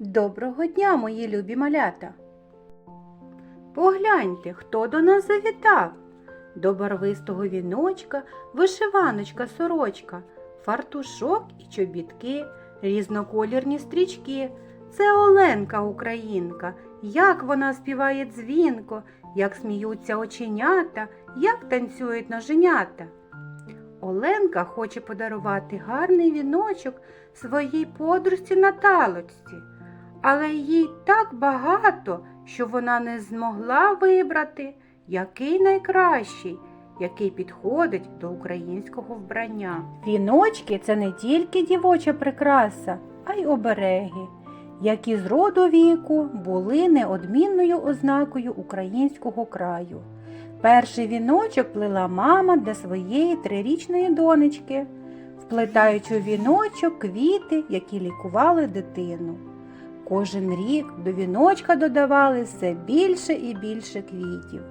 Доброго дня, мої любі малята! Погляньте, хто до нас завітав. До барвистого віночка вишиваночка сорочка, фартушок і чобітки, різноколірні стрічки. Це Оленка Українка, як вона співає дзвінко, як сміються оченята, як танцюють ноженята. Оленка хоче подарувати гарний віночок своїй подружці Наталочці, але їй так багато, що вона не змогла вибрати, який найкращий, який підходить до українського вбрання. Віночки це не тільки дівоча прикраса, а й обереги, які з роду віку були неодмінною ознакою українського краю. Перший віночок плела мама для своєї трирічної донечки, вплетаючи у віночок квіти, які лікували дитину. Кожен рік до віночка додавали все більше і більше квітів.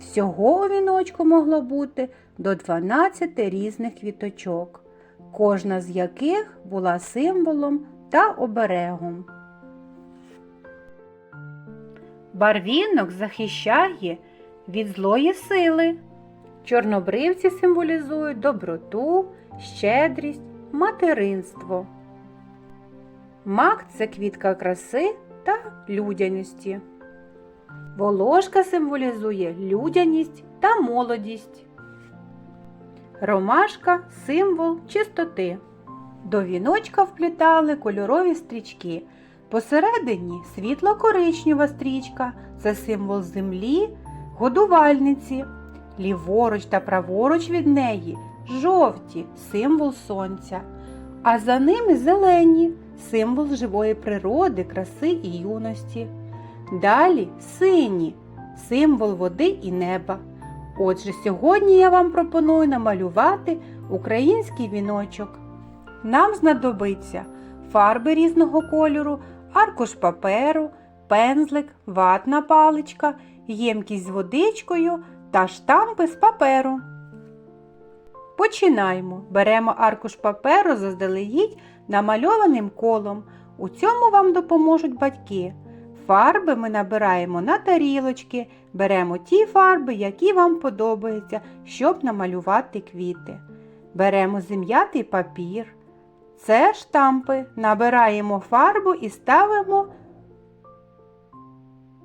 Всього у віночку могло бути до 12 різних квіточок, кожна з яких була символом та оберегом. Барвінок захищає від злої сили. Чорнобривці символізують доброту, щедрість, материнство. Мак це квітка краси та людяності. Волошка символізує людяність та молодість. Ромашка символ чистоти. До віночка вплітали кольорові стрічки. Посередині світло-коричнева стрічка це символ землі, годувальниці. Ліворуч та праворуч від неї жовті символ сонця, а за ними зелені символ живої природи, краси і юності. Далі сині символ води і неба. Отже, сьогодні я вам пропоную намалювати український віночок. Нам знадобиться фарби різного кольору, аркуш паперу, пензлик, ватна паличка, ємкість з водичкою та штампи з паперу. Починаємо. Беремо аркуш паперу заздалегідь намальованим колом. У цьому вам допоможуть батьки. Фарби ми набираємо на тарілочки, беремо ті фарби, які вам подобаються, щоб намалювати квіти. Беремо зім'ятий папір. Це штампи. Набираємо фарбу і ставимо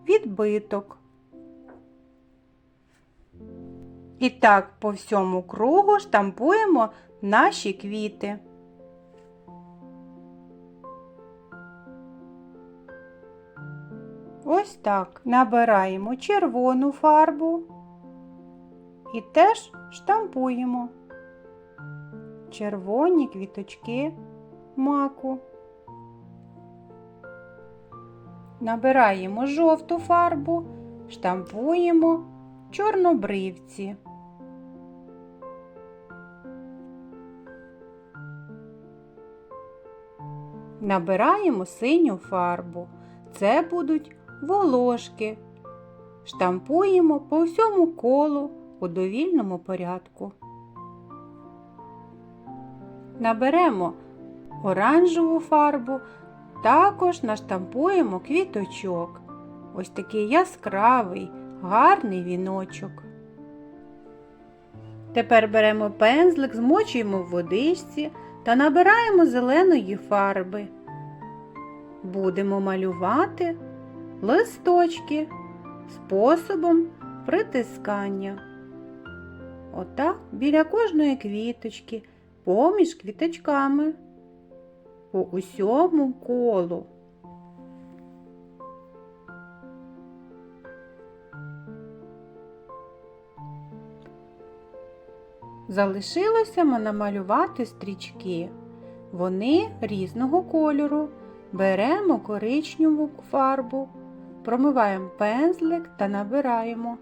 відбиток. І так по всьому кругу штампуємо наші квіти. Ось так набираємо червону фарбу і теж штампуємо червоні квіточки маку. Набираємо жовту фарбу, штампуємо чорнобривці. Набираємо синю фарбу. Це будуть волошки. Штампуємо по всьому колу у довільному порядку. Наберемо оранжеву фарбу, також наштампуємо квіточок. Ось такий яскравий, гарний віночок. Тепер беремо пензлик, змочуємо в водичці та набираємо зеленої фарби. Будемо малювати листочки способом притискання. Отак біля кожної квіточки, поміж квіточками, по усьому колу. Залишилося намалювати стрічки. Вони різного кольору. Беремо коричневу фарбу, промиваємо пензлик та набираємо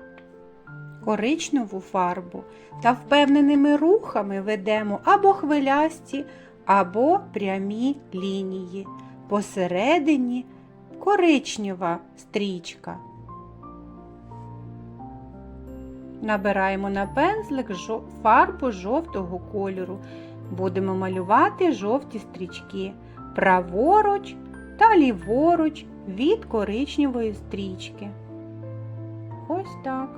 коричневу фарбу та впевненими рухами ведемо або хвилясті, або прямі лінії. Посередині коричнева стрічка. Набираємо на пензлик фарбу жовтого кольору. Будемо малювати жовті стрічки праворуч та ліворуч від коричневої стрічки. Ось так.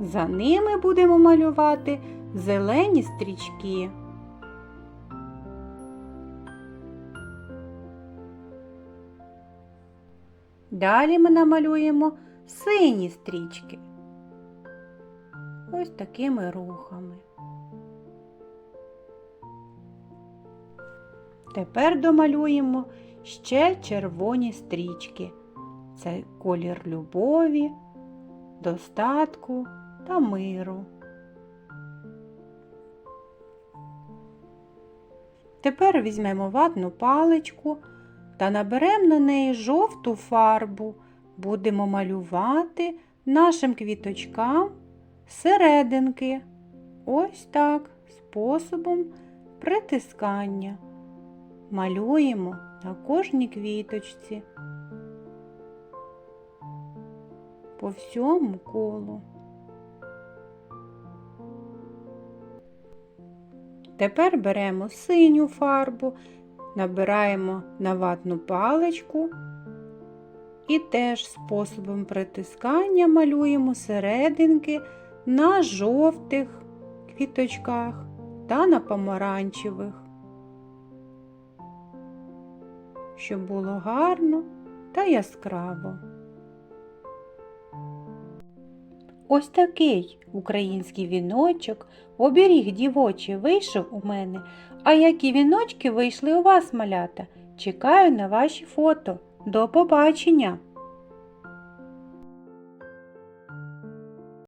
За ними будемо малювати зелені стрічки. Далі ми намалюємо сині стрічки. Ось такими рухами. Тепер домалюємо ще червоні стрічки. Це колір любові, достатку та миру. Тепер візьмемо ватну паличку та наберемо на неї жовту фарбу. Будемо малювати нашим квіточкам серединки. Ось так, способом притискання. Малюємо на кожній квіточці по всьому колу. Тепер беремо синю фарбу, набираємо на ватну паличку і теж способом притискання малюємо серединки на жовтих квіточках та на помаранчевих, щоб було гарно та яскраво. Ось такий український віночок, оберіг дівочий вийшов у мене. А які віночки вийшли у вас, малята? Чекаю на ваші фото. До побачення!